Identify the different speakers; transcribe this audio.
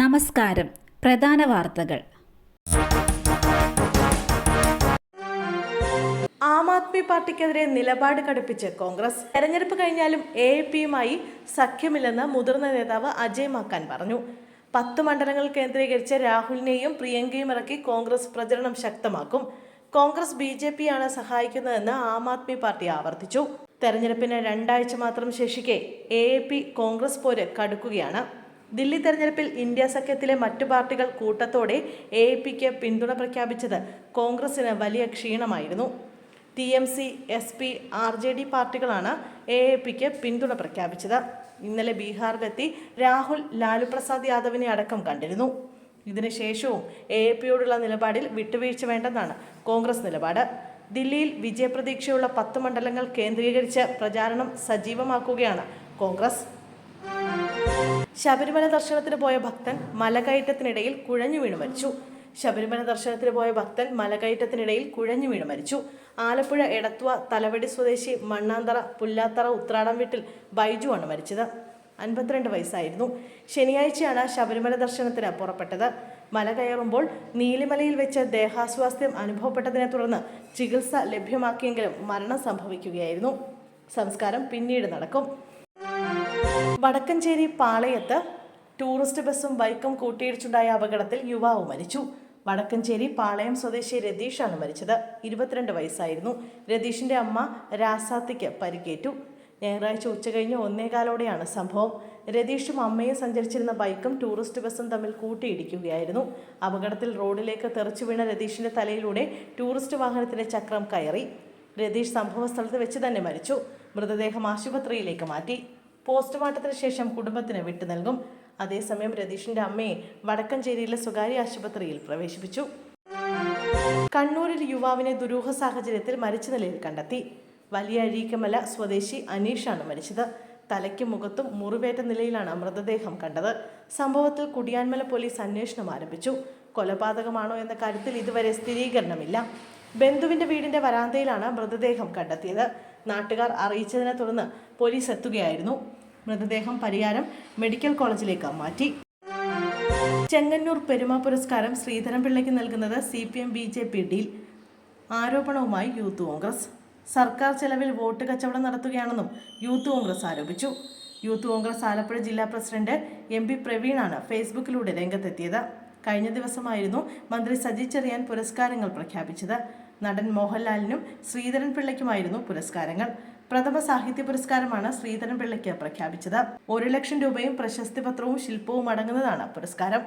Speaker 1: നമസ്കാരം. പ്രധാന വാർത്തകൾ.
Speaker 2: ആം ആദ്മി പാർട്ടിക്കെതിരെ നിലപാട് കടുപ്പിച്ച് കോൺഗ്രസ്. തെരഞ്ഞെടുപ്പ് കഴിഞ്ഞാലും എ പിയുമായി സഖ്യമില്ലെന്ന് മുതിർന്ന നേതാവ് അജയ് മാക്കാൻ പറഞ്ഞു. പത്ത് മണ്ഡലങ്ങൾ കേന്ദ്രീകരിച്ച് രാഹുലിനെയും പ്രിയങ്കയും ഇറക്കി കോൺഗ്രസ് പ്രചരണം ശക്തമാക്കും. കോൺഗ്രസ് ബി ജെ പിയാണ് സഹായിക്കുന്നതെന്ന് ആം ആദ്മി പാർട്ടി ആവർത്തിച്ചു. തെരഞ്ഞെടുപ്പിന് രണ്ടാഴ്ച മാത്രം ശേഷിക്കെ എ കോൺഗ്രസ് പോര് കടുക്കുകയാണ്. ദില്ലി തെരഞ്ഞെടുപ്പിൽ ഇന്ത്യ സഖ്യത്തിലെ മറ്റു പാർട്ടികൾ കൂട്ടത്തോടെ എ പിക്ക് പിന്തുണ പ്രഖ്യാപിച്ചത് കോൺഗ്രസിന് വലിയ ക്ഷീണമായിരുന്നു. T M C S P R J D പാർട്ടികളാണ് A A പിക്ക് പിന്തുണ പ്രഖ്യാപിച്ചത്. ഇന്നലെ ബീഹാറിലെത്തി രാഹുൽ ലാലു പ്രസാദ് യാദവിനെ അടക്കം കണ്ടിരുന്നു. ഇതിനുശേഷവും എ എ പിയോടുള്ള നിലപാടിൽ വിട്ടുവീഴ്ച വേണ്ടെന്നാണ് കോൺഗ്രസ് നിലപാട്. ദില്ലിയിൽ വിജയപ്രതീക്ഷയുള്ള പത്ത് മണ്ഡലങ്ങൾ കേന്ദ്രീകരിച്ച് പ്രചാരണം സജീവമാക്കുകയാണ് കോൺഗ്രസ്. ശബരിമല ദർശനത്തിന് പോയ ഭക്തൻ മലകയറ്റത്തിനിടയിൽ കുഴഞ്ഞു വീണ് മരിച്ചു. ശബരിമല ദർശനത്തിന് പോയ ഭക്തൻ മലകയറ്റത്തിനിടയിൽ കുഴഞ്ഞു വീണ് മരിച്ചു. ആലപ്പുഴ എടത്വ തലവടി സ്വദേശി മണ്ണാന്തറ പുല്ലാത്തറ ഉത്രാടം വീട്ടിൽ ബൈജുവാണ് മരിച്ചത്. അൻപത്തിരണ്ട് വയസ്സായിരുന്നു. ശനിയാഴ്ചയാണ് ശബരിമല ദർശനത്തിന് പുറപ്പെട്ടത്. മല കയറുമ്പോൾ നീലിമലയിൽ വെച്ച് ദേഹാസ്വാസ്ഥ്യം അനുഭവപ്പെട്ടതിനെ തുടർന്ന് ചികിത്സ ലഭ്യമാക്കിയെങ്കിലും മരണം സംഭവിക്കുകയായിരുന്നു. സംസ്കാരം പിന്നീട് നടക്കും. വടക്കഞ്ചേരി പാളയത്ത് ടൂറിസ്റ്റ് ബസ്സും ബൈക്കും കൂട്ടിയിടിച്ചുണ്ടായ അപകടത്തിൽ യുവാവ് മരിച്ചു. വടക്കഞ്ചേരി പാളയം സ്വദേശി രതീഷാണ് മരിച്ചത്. ഇരുപത്തിരണ്ട് വയസ്സായിരുന്നു. രതീഷിന്റെ അമ്മ രാസാത്തിക്ക് പരിക്കേറ്റു. ഞായറാഴ്ച ഉച്ചകഴിഞ്ഞ് ഒന്നേകാലോടെയാണ് സംഭവം. രതീഷും അമ്മയും സഞ്ചരിച്ചിരുന്ന ബൈക്കും ടൂറിസ്റ്റ് ബസ്സും തമ്മിൽ കൂട്ടിയിടിക്കുകയായിരുന്നു. അപകടത്തിൽ റോഡിലേക്ക് തെറിച്ചു വീണ രതീഷിന്റെ തലയിലൂടെ ടൂറിസ്റ്റ് വാഹനത്തിന്റെ ചക്രം കയറി. രതീഷ് സംഭവ സ്ഥലത്ത് വെച്ച് തന്നെ മരിച്ചു. മൃതദേഹം ആശുപത്രിയിലേക്ക് മാറ്റി. പോസ്റ്റ്മോർട്ടത്തിന് ശേഷം കുടുംബത്തിന് വിട്ടു നൽകും. അതേസമയം രതീഷിന്റെ അമ്മയെ വടക്കഞ്ചേരിയിലെ സ്വകാര്യ ആശുപത്രിയിൽ പ്രവേശിപ്പിച്ചു. കണ്ണൂരിൽ യുവാവിനെ ദുരൂഹ സാഹചര്യത്തിൽ മരിച്ച നിലയിൽ കണ്ടെത്തി. വലിയ അഴീക്കമല സ്വദേശി അനീഷാണ് മരിച്ചത്. തലയ്ക്കും മുഖത്തും മുറിവേറ്റ നിലയിലാണ് മൃതദേഹം കണ്ടത്. സംഭവത്തിൽ കുടിയാൻമല പോലീസ് അന്വേഷണം ആരംഭിച്ചു. കൊലപാതകമാണോ എന്ന കാര്യത്തിൽ ഇതുവരെ സ്ഥിരീകരണമില്ല. ബന്ധുവിന്റെ വീടിന്റെ വരാന്തയിലാണ് മൃതദേഹം കണ്ടെത്തിയത്. നാട്ടുകാർ അറിയിച്ചതിനെ തുടർന്ന് പോലീസ് എത്തുകയായിരുന്നു. മൃതദേഹം പരിയാരം മെഡിക്കൽ കോളേജിലേക്ക് മാറ്റി. ചെങ്ങന്നൂർ പെരുമ പുരസ്കാരം ശ്രീധരൻപിള്ളയ്ക്ക് നൽകുന്നത് C P M B J P deal. ആരോപണവുമായി യൂത്ത് കോൺഗ്രസ്. സർക്കാർ ചെലവിൽ വോട്ട് കച്ചവടം നടത്തുകയാണെന്നും യൂത്ത് കോൺഗ്രസ് ആരോപിച്ചു. യൂത്ത് കോൺഗ്രസ് ആലപ്പുഴ ജില്ലാ പ്രസിഡന്റ് എം പി പ്രവീണാണ് ഫേസ്ബുക്കിലൂടെ രംഗത്തെത്തിയത്. കഴിഞ്ഞ ദിവസമായിരുന്നു മന്ത്രി സജി ചെറിയാൻ പുരസ്കാരങ്ങൾ പ്രഖ്യാപിച്ചത്. നടൻ മോഹൻലാലിനും ശ്രീധരൻ പിള്ളയ്ക്കുമായിരുന്നു പുരസ്കാരങ്ങൾ. പ്രഥമ സാഹിത്യ പുരസ്കാരമാണ് ശ്രീധരൻ പിള്ളയ്ക്ക് പ്രഖ്യാപിച്ചത്. ഒരു ലക്ഷം രൂപയും പ്രശസ്തി പത്രവും ശില്പവും അടങ്ങുന്നതാണ് പുരസ്കാരം.